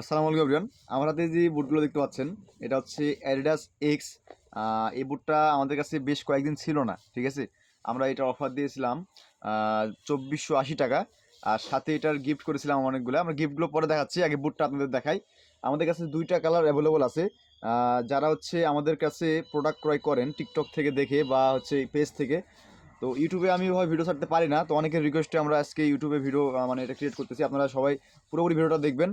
আসসালামু আলাইকুম এভরিওয়ান আমার হাতে যে বুটগুলো দেখতে পাচ্ছেন, এটা হচ্ছে অ্যাডিডাস এক্স এই বুটটা আমাদের কাছে বেশ কয়েকদিন ছিল না, ঠিক আছে? আমরা এটা অফার দিয়েছিলাম চব্বিশশো আশি টাকা, আর সাথে এটার গিফট করেছিলাম অনেকগুলো। আমরা গিফটগুলো পরে দেখাচ্ছি, আগে বুটটা আপনাদের দেখাই। আমাদের কাছে দুইটা কালার অ্যাভেলেবল আছে যারা হচ্ছে আমাদের কাছে প্রোডাক্ট ক্রয় করেন টিকটক থেকে দেখে বা হচ্ছে পেজ থেকে তো ইউটিউবে আমি হয় ভিডিও ছাড়তে পারি না। তো অনেকের রিকোয়েস্টে আমরা আজকে ইউটিউবে ভিডিও মানে এটা ক্রিয়েট করতেছি। আপনারা সবাই পুরোপুরি ভিডিওটা দেখবেন।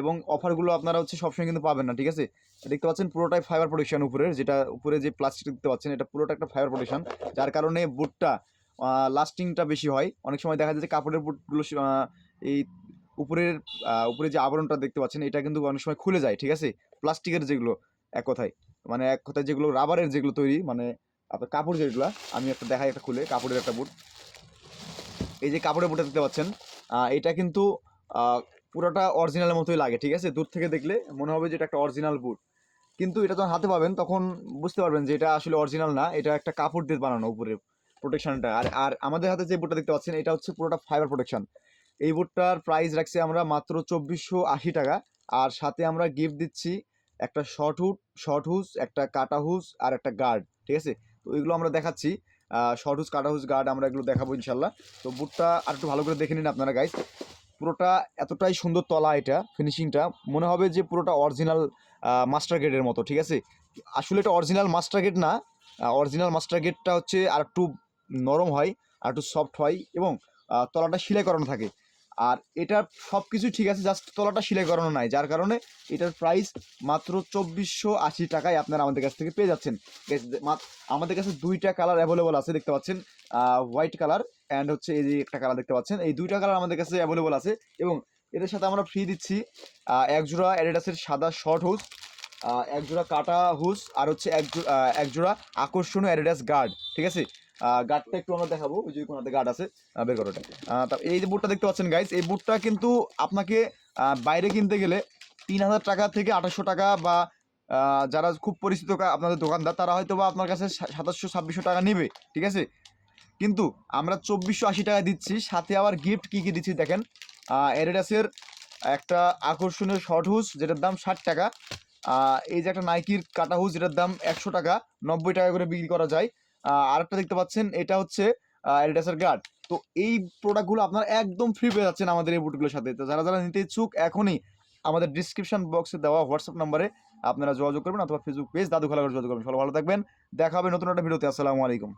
এবং অফারগুলো আপনারা হচ্ছে সবসময় কিন্তু পাবেন না, ঠিক আছে? দেখতে পাচ্ছেন পুরোটাই ফাইবার প্রোটেকশন উপরে, যেটা উপরে যে প্লাস্টিক দেখতে পাচ্ছেন, এটা পুরোটা একটা ফাইবার প্রোটেকশন যার কারণে বুটটা লাস্টিংটা বেশি হয়। অনেক সময় দেখা যায় যে কাপড়ের বুটগুলো এই উপরের উপরে যে আবরণটা দেখতে পাচ্ছেন, এটা কিন্তু অনেক সময় খুলে যায়, ঠিক আছে? প্লাস্টিকের যেগুলো, এক কথায়। মানে এক কথায় যেগুলো রাবারের যেগুলো তৈরি মানে আপনার কাপড় যেগুলো আমি একটা দেখাই একটা খুলে, কাপড়ের একটা বুট। এই যে কাপড়ের বুটটা দেখতে পাচ্ছেন এটা কিন্তু পুরোটা অরিজিনালের মতোই লাগে, ঠিক আছে? দূর থেকে দেখলে মনে হবে যে এটা একটা অরিজিনাল বুট। কিন্তু এটা যখন হাতে পাবেন, তখন বুঝতে পারবেন যে এটা আসলে অরিজিনাল না, এটা একটা কাপড় দিয়ে বানানো উপরে প্রোটেকশনটা আর আর আমাদের হাতে যে বুটটা দেখতে পাচ্ছেন, এটা হচ্ছে পুরোটা ফাইবার প্রোটেকশন এই বুটটার প্রাইস রাখছি আমরা মাত্র চব্বিশশো আশি টাকা, আর সাথে আমরা গিফট দিচ্ছি একটা শর্ট হুড শর্ট হুজ একটা কাটা হুজ আর একটা গার্ড ঠিক আছে? তো এগুলো আমরা দেখাচ্ছি। শর্ট হুজ, কাটা হুজ, গার্ড আমরা এগুলো দেখাবো ইনশাল্লাহ। তো বুটটা আর একটু ভালো করে দেখে নিন আপনারা গাইস পুরোটা এতটাই সুন্দর তলা এটা ফিনিশিংটা মনে হবে যে পুরোটা অরিজিনাল মাস্টার গেটের মতো, ঠিক আছে? আসলে এটা অরিজিনাল মাস্টার গেট না। অরিজিনাল মাস্টার গেটটা হচ্ছে আর একটু নরম হয়, আর একটু সফট হয় এবং তলাটা সেলাই করানো থাকে। আর এটার সব কিছু ঠিক আছে জাস্ট তলাটা সেলাই করানো নাই যার কারণে এটার প্রাইস মাত্র চব্বিশশো আশি টাকায় আপনারা আমাদের কাছ থেকে পেয়ে যাচ্ছেন। আমাদের কাছে দুইটা কালার অ্যাভেলেবল আছে দেখতে পাচ্ছেন হোয়াইট কালার অ্যান্ড হচ্ছে এই যে একটা কালার দেখতে পাচ্ছেন। এই দুইটা কালার আমাদের কাছে অ্যাভেলেবল আছে এবং এদের সাথে আমরা ফ্রি দিচ্ছি আহ, এক জোড়া অ্যাডিডাসের সাদা শর্ট হুস এক জোড়া কাটা হুস আর হচ্ছে এক জো- এক জোড়া আকর্ষণীয় অ্যাডিডাস গার্ড ঠিক আছে? গার্ডটা একটু আমরা দেখাবো ওই যে কোনাতে গার্ড আছে বের করো এটা আহ, তা এই যে বুটটা দেখতে পাচ্ছেন গাইস এই বুটটা কিন্তু আপনাকে বাইরে কিনতে গেলে তিন হাজার টাকা থেকে আঠাশশো টাকা বা যারা খুব পরিচিত আপনাদের দোকানদার তারা হয়তো বা আপনার কাছে সাতাশশো ছাব্বিশশো টাকা নেবে ঠিক আছে? কিন্তু আমরা চব্বিশশো আশি টাকা দিচ্ছি সাথে আবার গিফট কী কী দিচ্ছি দেখেন। এরেডাসের একটা আকর্ষণীয় শর্ট হুজ যেটার দাম ষাট টাকা। এই যে একটা নাইকির কাটা হুজ যেটার দাম একশো টাকা নব্বই টাকা করে বিক্রি করা যায়। আরেকটা দেখতে পাচ্ছেন, এটা হচ্ছে অ্যাডিডাসের গার্ড তো এই প্রোডাক্টগুলো আপনার একদম ফ্রি পেয়ে যাচ্ছেন আমাদের এই বুটগুলোর সাথে। তো যারা যারা নিতে ইচ্ছুক, এখনই আমাদের ডিসক্রিপশন বক্সে দেওয়া হোয়াটসঅ্যাপ নাম্বারে আপনারা যোগাযোগ করবেন অথবা ফেসবুক পেজ দাদু খেলা যোগাযোগ করবেন। সবাই ভালো থাকবেন, দেখা হবে নতুন একটা ভিডিওতে আসসালামু আলাইকুম।